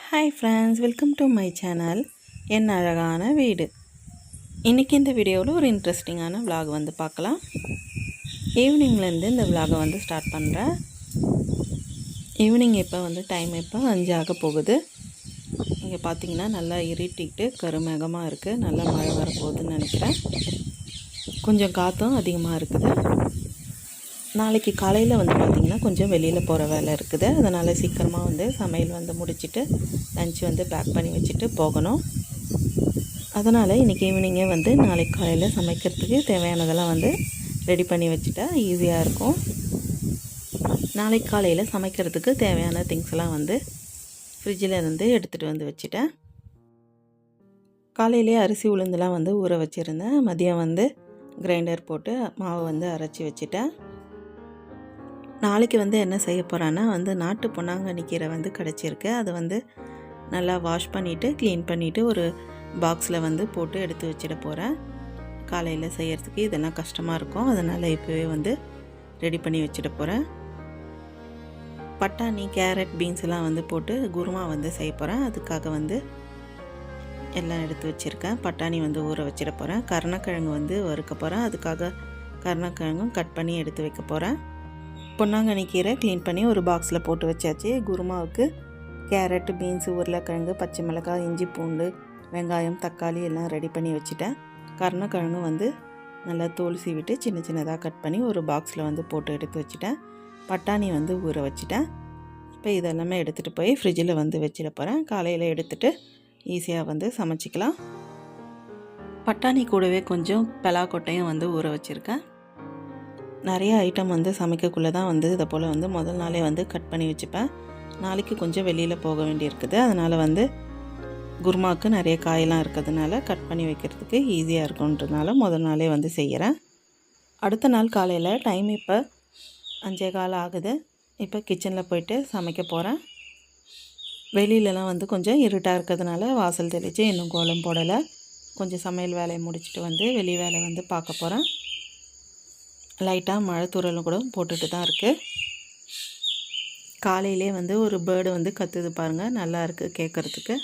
Hi friends welcome to my channel என் அழகான வீடு. இன்றைக்கி இந்த வீடியோவில் ஒரு இன்ட்ரெஸ்டிங்கான vlog வந்து பார்க்கலாம். ஈவினிங்லேருந்து இந்த விளாகை வந்து ஸ்டார்ட் பண்ணுறேன் ஈவினிங் இப்போ வந்து டைம் இப்போ அஞ்சு ஆக போகுது. இங்கே பார்த்தீங்கன்னா நல்லா இருட்டிக்கிட்டு கருமேகமாக இருக்குது நல்லா மழை வரப்போகுதுன்னு நினைக்கிறேன். கொஞ்சம் காற்றும் அதிகமாக இருக்குது. நாளைக்கு காலையில் வந்து பார்த்திங்கன்னா கொஞ்சம் வெளியில் போகிற வேலை இருக்குது. அதனால் சீக்கிரமாக வந்து சமையல் வந்து முடிச்சுட்டு லஞ்ச் வந்து பேக் பண்ணி வச்சுட்டு போகணும். அதனால் இன்றைக்கி ஈவினிங்கே வந்து நாளைக்கு காலையில் சமைக்கிறதுக்கு தேவையானதெல்லாம் வந்து ரெடி பண்ணி வச்சுட்டா ஈஸியாக இருக்கும். நாளைக்கு காலையில் சமைக்கிறதுக்கு தேவையான திங்ஸ் எல்லாம் வந்து ஃப்ரிட்ஜில் இருந்து எடுத்துகிட்டு வந்து வச்சுட்டேன். காலையிலே அரிசி உளுந்துலாம் வந்து ஊற வச்சுருந்தேன். மதியம் வந்து கிரைண்டர் போட்டு மாவு வந்து அரைச்சி வச்சுட்டேன். நாளைக்கு வந்து என்ன செய்ய போகிறேன்னா வந்து நாட்டு பொன்னாங்கண்ணி கீரை வந்து கிடச்சிருக்கு. அதை வந்து நல்லா வாஷ் பண்ணிவிட்டு க்ளீன் பண்ணிவிட்டு ஒரு பாக்ஸில் வந்து போட்டு எடுத்து வச்சிட போகிறேன் காலையில் செய்கிறதுக்கு இதெல்லாம் கஷ்டமாக இருக்கும். அதனால் இப்போவே வந்து ரெடி பண்ணி வச்சிட போகிறேன் பட்டாணி கேரட் பீன்ஸ் எல்லாம் வந்து போட்டு குருமா வந்து செய்ய போகிறேன் அதுக்காக வந்து எல்லாம் எடுத்து வச்சுருக்கேன். பட்டாணி வந்து ஊற வச்சிட போகிறேன் கருணக்கிழங்கு வந்து வறுக்க போகிறேன் அதுக்காக கருணக்கிழங்கும் கட் பண்ணி எடுத்து வைக்க போகிறேன் பொன்னாங்கண்ணி கீரை க்ளீன் பண்ணி ஒரு பாக்ஸில் போட்டு வச்சாச்சு. குருமாவுக்கு கேரட் பீன்ஸு உருளைக்கிழங்கு பச்சை மிளகாய் இஞ்சி பூண்டு வெங்காயம் தக்காளி எல்லாம் ரெடி பண்ணி வச்சுட்டேன். கருணக்கிழங்கு வந்து நல்லா தோல் சீவிட்டு சின்ன சின்னதாக கட் பண்ணி ஒரு பாக்ஸில் வந்து போட்டு எடுத்து வச்சுட்டேன். பட்டாணி வந்து ஊற வச்சுட்டேன். இப்போ இதெல்லாமே எடுத்துகிட்டு போய் ஃப்ரிட்ஜில் வந்து வச்சிட போகிறேன் காலையில் எடுத்துகிட்டு ஈஸியாக வந்து சமைச்சிக்கலாம். பட்டாணி கூடவே கொஞ்சம் பலாக்கொட்டையும் வந்து ஊற வச்சுருக்கேன். நிறைய ஐட்டம் வந்து சமைக்கக்குள்ளே தான் வந்து இதை போல் வந்து முதல் நாளே வந்து கட் பண்ணி வச்சுப்பேன். நாளைக்கு கொஞ்சம் வெளியில் போக வேண்டியிருக்குது. அதனால் வந்து குருமாவுக்கு நிறைய காயெல்லாம் இருக்கிறதுனால கட் பண்ணி வைக்கிறதுக்கு ஈஸியாக இருக்குன்றதுனால முதல் நாளே வந்து செய்கிறேன் அடுத்த நாள் காலையில் டைம் இப்போ அஞ்சே கால் ஆகுது. இப்போ கிச்சனில் போயிட்டு சமைக்க போகிறேன் வெளியிலலாம் வந்து கொஞ்சம் இருட்டாக இருக்கிறதுனால வாசல் தெளித்து இன்னும் கோலம் போடலை. கொஞ்சம் சமையல் வேலையை முடிச்சுட்டு வந்து வெளி வேலை வந்து பார்க்க போகிறேன் லைட்டாக மழை தூரலும் கூட போட்டுட்டு தான் இருக்குது காலையிலே வந்து ஒரு பேர்டு வந்து கத்துது பாருங்கள் நல்லா இருக்குது கேட்குறதுக்கு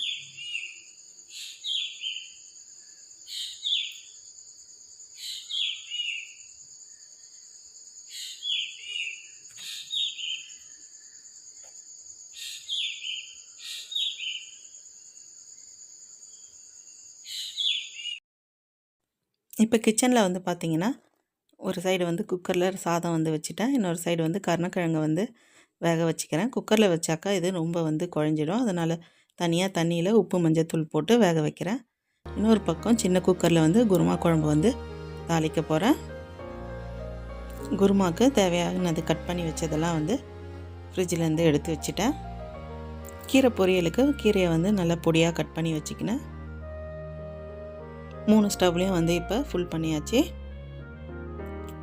இப்போ கிச்சனில் வந்து பார்த்தீங்கன்னா ஒரு சைடு வந்து குக்கரில் சாதம் வந்து வச்சுட்டேன். இன்னொரு சைடு வந்து கருணக்கிழங்கை வந்து வேக வச்சுக்கிறேன். குக்கரில் வச்சாக்கா இது ரொம்ப வந்து குழஞ்சிடும். அதனால் தனியாக தண்ணியில் உப்பு மஞ்சத்தூள் போட்டு வேக வைக்கிறேன். இன்னொரு பக்கம் சின்ன குக்கரில் வந்து குருமா குழம்பு வந்து தாளிக்க போகிறேன் குருமாவுக்கு தேவையானது கட் பண்ணி வச்சதெல்லாம் வந்து ஃப்ரிட்ஜிலேருந்து எடுத்து வச்சுட்டேன். கீரை பொரியலுக்கு கீரையை வந்து நல்லா பொடியாக கட் பண்ணி வச்சுக்கினேன். மூணு ஸ்டவ்லேயும் வந்து இப்போ ஃபுல் பண்ணியாச்சு.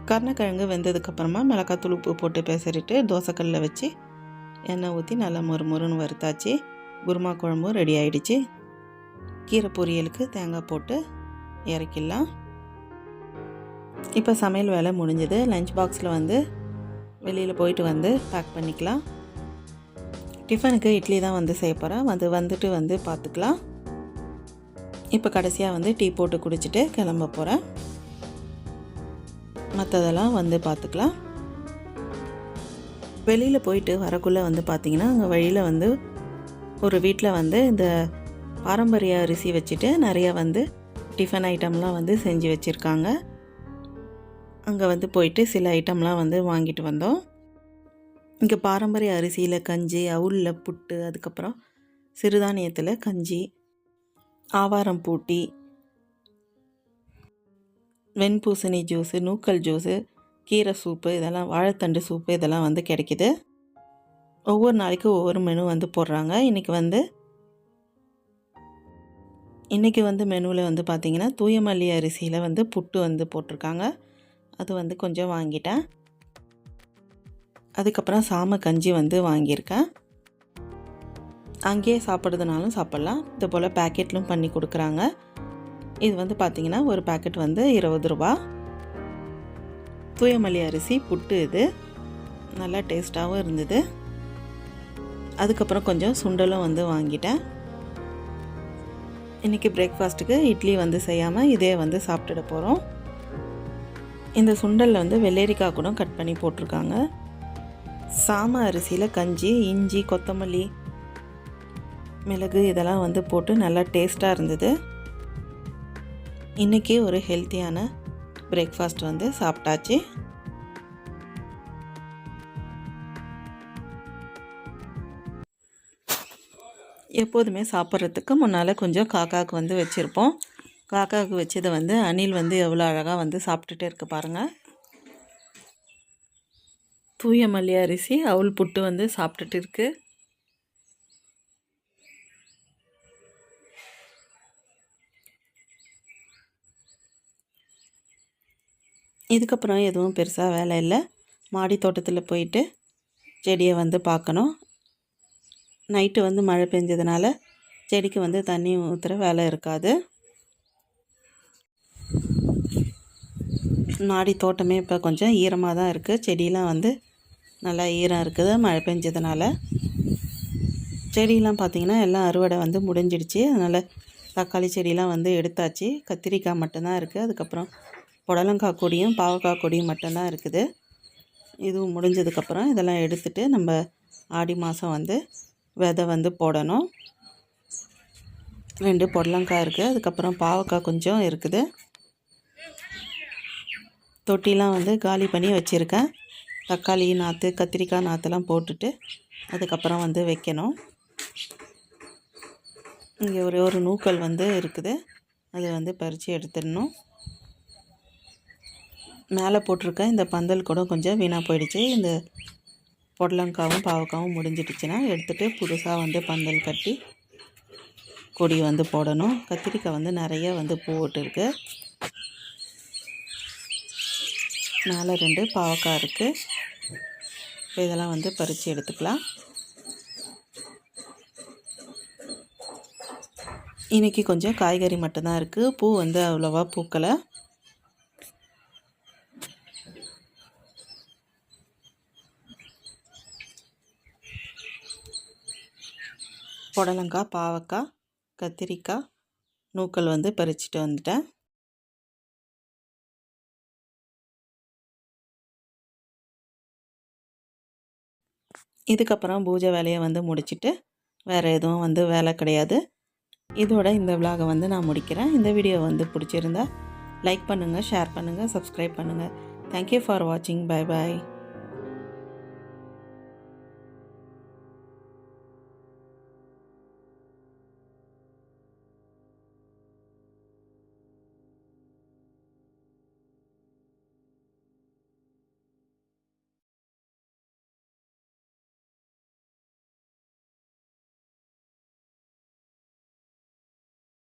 கருணக்கிழங்கு வெந்ததுக்கப்புறமா மிளகாத்தூள் உப்பு போட்டு பேசறிட்டு தோசைக்கல்லில் வச்சு எண்ணெய் ஊற்றி நல்லா மொறு மொறுன்னு வறுத்தாச்சு. குருமா குழம்பும் ரெடி ஆகிடுச்சு கீரை பொரியலுக்கு தேங்காய் போட்டு இறக்கிடலாம். இப்போ சமையல் வேலை முடிஞ்சது. லஞ்ச் பாக்ஸில் வந்து வெளியில் போயிட்டு வந்து பேக் பண்ணிக்கலாம். டிஃபனுக்கு இட்லி தான் வந்து செய்ய போகிறேன் வந்து வந்துட்டு வந்து பார்த்துக்கலாம் இப்போ கடைசியாக வந்து டீ போட்டு குடிச்சிட்டு கிளம்ப போகிறேன் மற்றதெல்லாம் வந்து பார்த்துக்கலாம் வெளியில் போயிட்டு வரக்குள்ளே வந்து பார்த்திங்கன்னா அங்கே வழியில் வந்து ஒரு வீட்டில் வந்து இந்த பாரம்பரிய அரிசி வச்சுட்டு நிறையா வந்து டிஃபன் ஐட்டம்லாம் வந்து செஞ்சு வச்சுருக்காங்க. அங்கே வந்து போயிட்டு சில ஐட்டம்லாம் வந்து வாங்கிட்டு வந்தோம். இங்கே பாரம்பரிய அரிசியில் கஞ்சி அவுளில் புட்டு அதுக்கப்புறம் சிறுதானியத்தில் கஞ்சி ஆவாரம் பூட்டி வெண்பூசணி ஜூஸு நூக்கல் ஜூஸு கீரை சூப்பு இதெல்லாம் வாழைத்தண்டு சூப்பு இதெல்லாம் வந்து கிடைக்கிது. ஒவ்வொரு நாளைக்கும் ஒவ்வொரு மெனு வந்து போடுறாங்க. இன்றைக்கி வந்து இன்றைக்கி வந்து மெனுவில் வந்து பார்த்திங்கன்னா தூயமல்லி அரிசியில் வந்து புட்டு வந்து போட்டிருக்காங்க. அது வந்து கொஞ்சம் வாங்கிட்டேன். அதுக்கப்புறம் சாம கஞ்சி வந்து வாங்கியிருக்கேன். அங்கேயே சாப்பிட்றதுனாலும் சாப்பிட்லாம். இது போல் பேக்கெட்லும் பண்ணி கொடுக்குறாங்க. இது வந்து பார்த்திங்கன்னா ஒரு பேக்கெட் வந்து இருபது ரூபா. தூயமல்லி அரிசி புட்டு இது. நல்லா டேஸ்ட்டாகவும் இருந்தது. அதுக்கப்புறம் கொஞ்சம் சுண்டலும் வந்து வாங்கிட்டேன். இன்றைக்கி பிரேக்ஃபாஸ்ட்டுக்கு இட்லி வந்து செய்யாமல் இதே வந்து சாப்பிட்டுட போகிறோம் இந்த சுண்டலில் வந்து வெள்ளரிக்காய் கூட கட் பண்ணி போட்டிருக்காங்க. சாம அரிசியில் கஞ்சி இஞ்சி கொத்தமல்லி மிளகு இதெல்லாம் வந்து போட்டு நல்லா டேஸ்ட்டாக இருந்தது. இன்றைக்கி ஒரு ஹெல்த்தியான பிரேக்ஃபாஸ்ட் வந்து சாப்பிட்டாச்சு. எப்போதுமே சாப்பிட்றதுக்கு முன்னால் கொஞ்சம் காக்காவுக்கு வந்து வச்சுருப்போம். காக்காவுக்கு வச்சதை வந்து அணில் வந்து எவ்வளோ அழகாக வந்து சாப்பிட்டுட்டே இருக்கு பாருங்கள் தூய மல்லி அரிசி அவுள் புட்டு வந்து சாப்பிட்டுட்டு இருக்கு. இதுக்கப்புறம் எதுவும் பெருசாக வேலை இல்லை. மாடி தோட்டத்தில் போயிட்டு செடியை வந்து பார்க்கணும் நைட்டு வந்து மழை பெஞ்சதுனால செடிக்கு வந்து தண்ணி ஊற்றுற வேலை இருக்காது. மாடி தோட்டமே இப்போ கொஞ்சம் ஈரமாக தான் இருக்குது செடியெலாம் வந்து நல்லா ஈரம் இருக்குது மழை பெஞ்சதுனால. செடியெலாம் பார்த்திங்கன்னா எல்லாம் அறுவடை வந்து முடிஞ்சிடுச்சு. அதனால் தக்காளி செடியெலாம் வந்து எடுத்தாச்சு. கத்திரிக்காய் மட்டும்தான் இருக்குது அதுக்கப்புறம் புடலங்காய் கொடியும் பாவக்காய் கொடியும் மட்டும்தான் இருக்குது. இதுவும் முடிஞ்சதுக்கப்புறம் இதெல்லாம் எடுத்துகிட்டு நம்ம ஆடி மாதம் வந்து விதை வந்து போடணும். ரெண்டு புடலங்காய் இருக்குது அதுக்கப்புறம் பாவக்காய் கொஞ்சம் இருக்குது. தொட்டிலாம் வந்து காலி பண்ணி வச்சுருக்கேன். தக்காளி நாற்று கத்திரிக்காய் நாற்றுலாம் போட்டுட்டு அதுக்கப்புறம் வந்து வைக்கணும். இங்கே ஒரே ஒரு நூக்கல் வந்து இருக்குது. அது வந்து பறித்து எடுத்துடணும். மேலே போட்டிருக்க இந்த பந்தல் கூட கொஞ்சம் வீணாக போயிடுச்சு. இந்த பொடலங்காவும் பாவக்காவும் முடிஞ்சிடுச்சுன்னா எடுத்துகிட்டு புதுசாக வந்து பந்தல் கட்டி கொடி வந்து போடணும். கத்திரிக்காய் வந்து நிறைய வந்து பூ விட்டுருக்கு. மேலே ரெண்டு பாவக்காய் இருக்குது இப்போ இதெல்லாம் வந்து பறித்து எடுத்துக்கலாம். இன்றைக்கி கொஞ்சம் காய்கறி மட்டும்தான் இருக்குது பூ வந்து அவ்வளோவா பூக்கலை. புடலங்காய் பாவக்காய் கத்திரிக்காய் நூக்கல் வந்து பறிச்சுட்டு வந்துட்டேன். இதுக்கப்புறம் பூஜை வேலையை வந்து முடிச்சுட்டு வேறு எதுவும் வந்து வேலை கிடையாது. இதோட இந்த விலாகை வந்து நான் முடிக்கிறேன். இந்த வீடியோ வந்து பிடிச்சிருந்தா லைக் பண்ணுங்கள் ஷேர் பண்ணுங்கள் சப்ஸ்கிரைப் பண்ணுங்கள் தேங்க்யூ ஃபார் வாட்சிங் பை பாய்